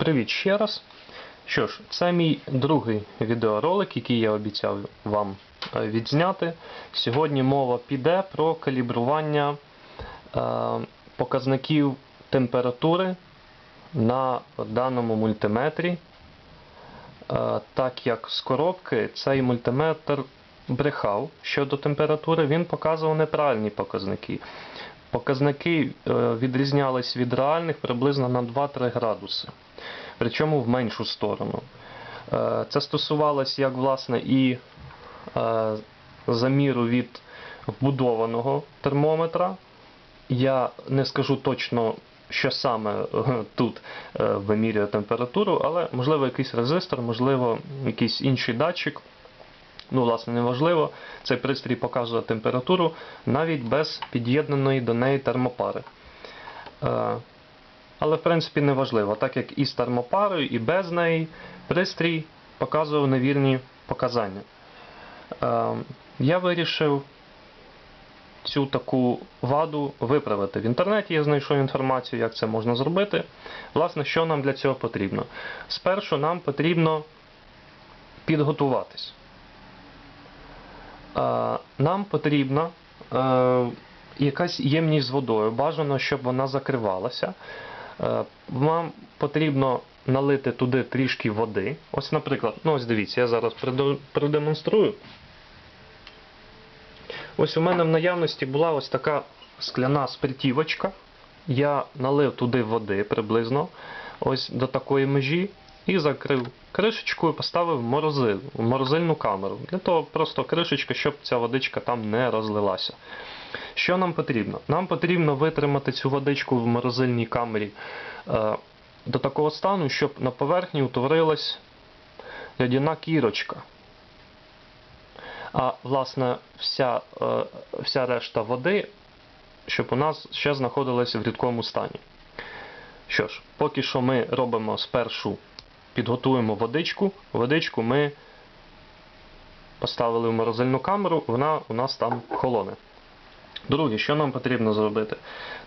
Привіт ще раз. Що ж, це мій другий відеоролик, який я обіцяв вам е, відзняти. Сьогодні мова піде про калібрування е, показників температури на даному мультиметрі. Е, Так як з коробки цей мультиметр брехав щодо температури, він показував неправильні показники. Показники е, відрізнялись від реальних приблизно на 2-3 градуси, причому в меншу сторону. Е, Це стосувалось як власне і е, заміру від вбудованого термометра. Я не скажу точно, що саме е, тут вимірює температуру, але можливо якийсь резистор, можливо, якийсь інший датчик. Ну, власне, неважливо, цей пристрій показує температуру навіть без під'єднаної до неї термопари. Але, в принципі, не важливо, так як і з термопарою, і без неї пристрій показував невірні показання. Е, Я вирішив цю таку ваду виправити. В інтернеті я знайшов інформацію, як це можна зробити. Власне, що нам для цього потрібно? Спершу нам потрібно підготуватись. Е, Нам потрібна е, якась ємність з водою. Бажано, щоб вона закривалася. Е, Вам потрібно налити туди трішки води. Ось, наприклад, ну ось дивіться, я зараз продемонструю. Ось у мене в наявності була ось така скляна спиртівочка. Я налив туди води приблизно ось до такої межі і закрив кришечкою, поставив морозиль, в морозильну камеру. Для того просто кришечка, щоб ця водичка там не розлилася. Що нам потрібно? Нам потрібно витримати цю водичку в морозильній камері е, до такого стану, щоб на поверхні утворилась льодяна кірочка. А власне вся, е, вся решта води, щоб у нас ще знаходилася в рідкому стані. Що ж, поки що ми робимо спершу, підготуємо водичку. Водичку ми поставили в морозильну камеру, вона у нас там холоне. Друге, що нам потрібно зробити?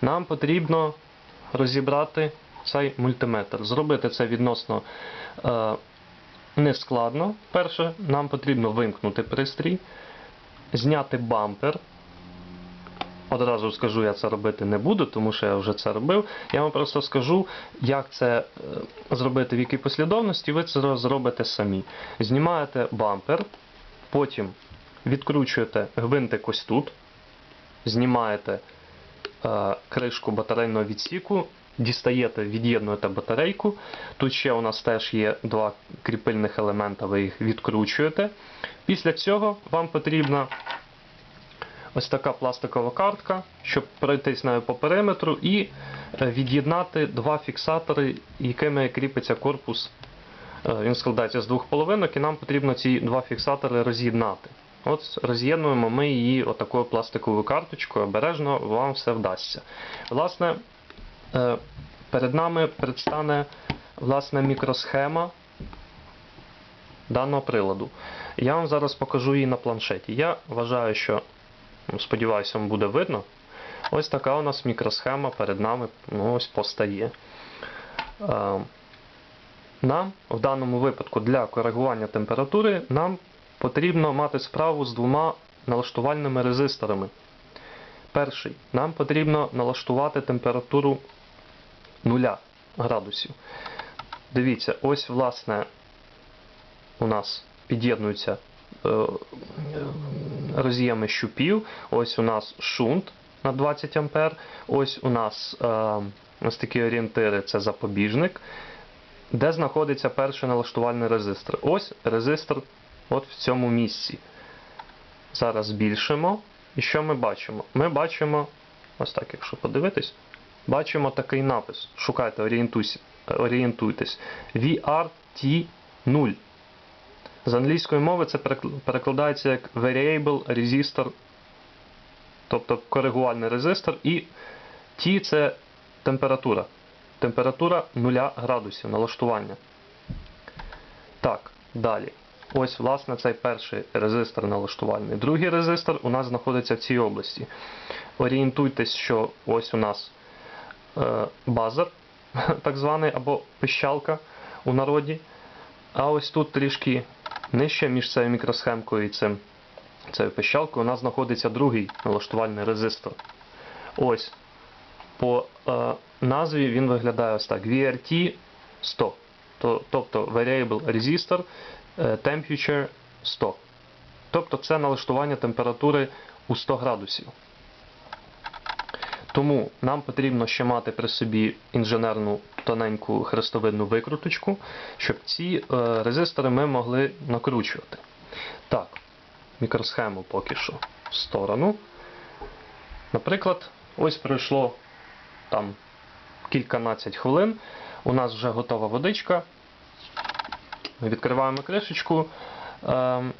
Нам потрібно розібрати цей мультиметр. Зробити це відносно е, нескладно. Перше, нам потрібно вимкнути пристрій, зняти бампер. Одразу скажу, я це робити не буду, тому що я вже це робив. Я вам просто скажу, як це е, зробити, в якій послідовності, ви це зробите самі. Знімаєте бампер, потім відкручуєте гвинтик ось тут, знімаєте е, кришку батарейного відсіку, дістаєте, від'єднуєте батарейку. Тут ще у нас теж є два кріпильних елемента, ви їх відкручуєте. Після цього вам потрібна ось така пластикова картка, щоб пройтись нею по периметру і е, від'єднати два фіксатори, якими кріпиться корпус. Е, Він складається з двох половинок, і нам потрібно ці два фіксатори роз'єднати. От роз'єднуємо ми її отакою пластиковою карточкою, обережно вам все вдасться. Власне, е, перед нами предстане власне мікросхема даного приладу. Я вам зараз покажу її на планшеті. Я вважаю, що ну, сподіваюся, вам буде видно. Ось така у нас мікросхема перед нами ну, ось постає. Е, Нам в даному випадку для коригування температури нам потрібно мати справу з двома налаштувальними резисторами. Перший. Нам потрібно налаштувати температуру 0 градусів. Дивіться, ось власне у нас під'єднуються е, роз'єми щупів. Ось у нас шунт на 20 А. Ось у нас е, ось такі орієнтири це запобіжник. Де знаходиться перший налаштувальний резистор? Ось резистор от в цьому місці. Зараз збільшимо. І що ми бачимо? Ми бачимо, ось так, якщо подивитись, бачимо такий напис. Шукайте, орієнтуйтесь. VRT0. З англійської мови це перекладається як Variable Resistor, тобто коригувальний резистор, і T це температура. Температура 0 градусів налаштування. Так, далі. Ось, власне, цей перший резистор налаштувальний. Другий резистор у нас знаходиться в цій області. Орієнтуйтесь, що ось у нас е, базер, так званий, або пищалка у народі. А ось тут трішки нижче між цією мікросхемкою і цим, цією пищалкою у нас знаходиться другий налаштувальний резистор. Ось. По е, назві він виглядає ось так: VRT 100. То, тобто Variable Resistor Temperature 100. Тобто це налаштування температури у 100 градусів. Тому нам потрібно ще мати при собі інженерну тоненьку хрестовидну викруточку, щоб ці е, резистори ми могли накручувати. Так, мікросхему поки що в сторону. Наприклад, ось пройшло там кільканадцять хвилин. У нас вже готова водичка. Відкриваємо кришечку. Ем,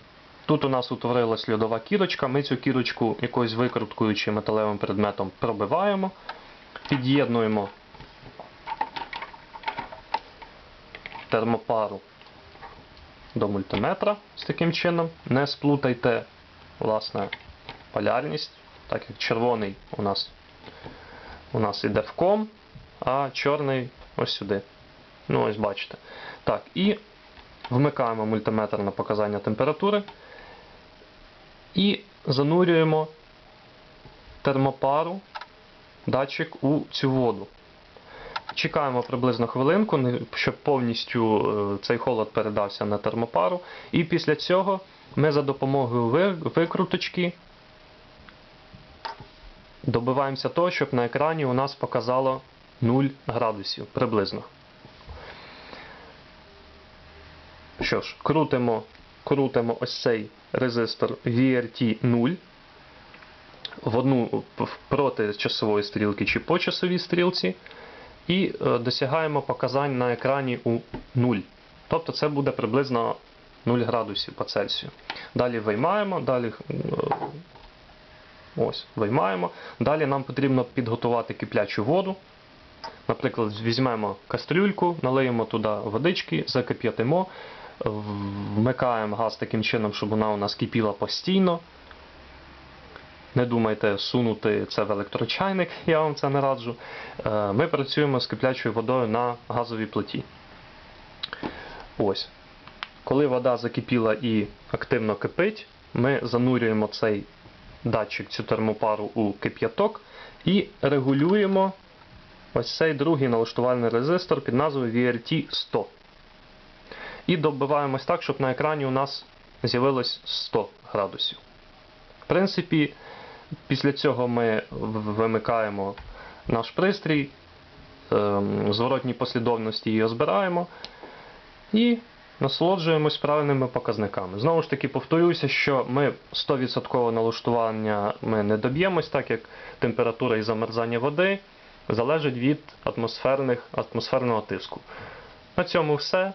Тут у нас утворилась льодова кірочка. Ми цю кірочку якоюсь викруткою чи металевим предметом пробиваємо, під'єднуємо термопару до мультиметра з таким чином. Не сплутайте власне полярність, так як червоний у нас у нас іде в ком, а чорний ось сюди. Ну, ось бачите. Так, і вмикаємо мультиметр на показання температури і занурюємо термопару, датчик у цю воду. Чекаємо приблизно хвилинку, щоб повністю е, цей холод передався на термопару. І після цього ми за допомогою викруточки добиваємося того, щоб на екрані у нас показало 0 градусів приблизно. Що ж, крутимо, крутимо ось цей резистор VRT 0 в одну проти часової стрілки чи по часовій стрілці, і е, досягаємо показань на екрані у 0. Тобто це буде приблизно 0 градусів по Цельсію. Далі виймаємо, далі е, ось, виймаємо. Далі нам потрібно підготувати киплячу воду. Наприклад, візьмемо кастрюльку, налиємо туди водички, закип'ятимо, вмикаємо газ таким чином, щоб вона у нас кипіла постійно. Не думайте сунути це в електрочайник, я вам це не раджу. Е, Ми працюємо з киплячою водою на газовій плиті. Ось. Коли вода закипіла і активно кипить, ми занурюємо цей датчик, цю термопару у кип'яток і регулюємо ось цей другий налаштувальний резистор під назвою VRT 100. І добиваємось так, щоб на екрані у нас з'явилось 100 градусів. В принципі, після цього ми вимикаємо наш пристрій, ем, в зворотній послідовності його збираємо і насолоджуємось правильними показниками. Знову ж таки, повторюся, що ми 100% налаштування ми не доб'ємось, так як температура і замерзання води залежить від атмосферних, атмосферного тиску. На цьому все.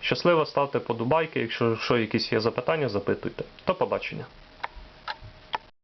Щасливо ставте подобайки. Якщо що, якісь є запитання, запитуйте. До побачення.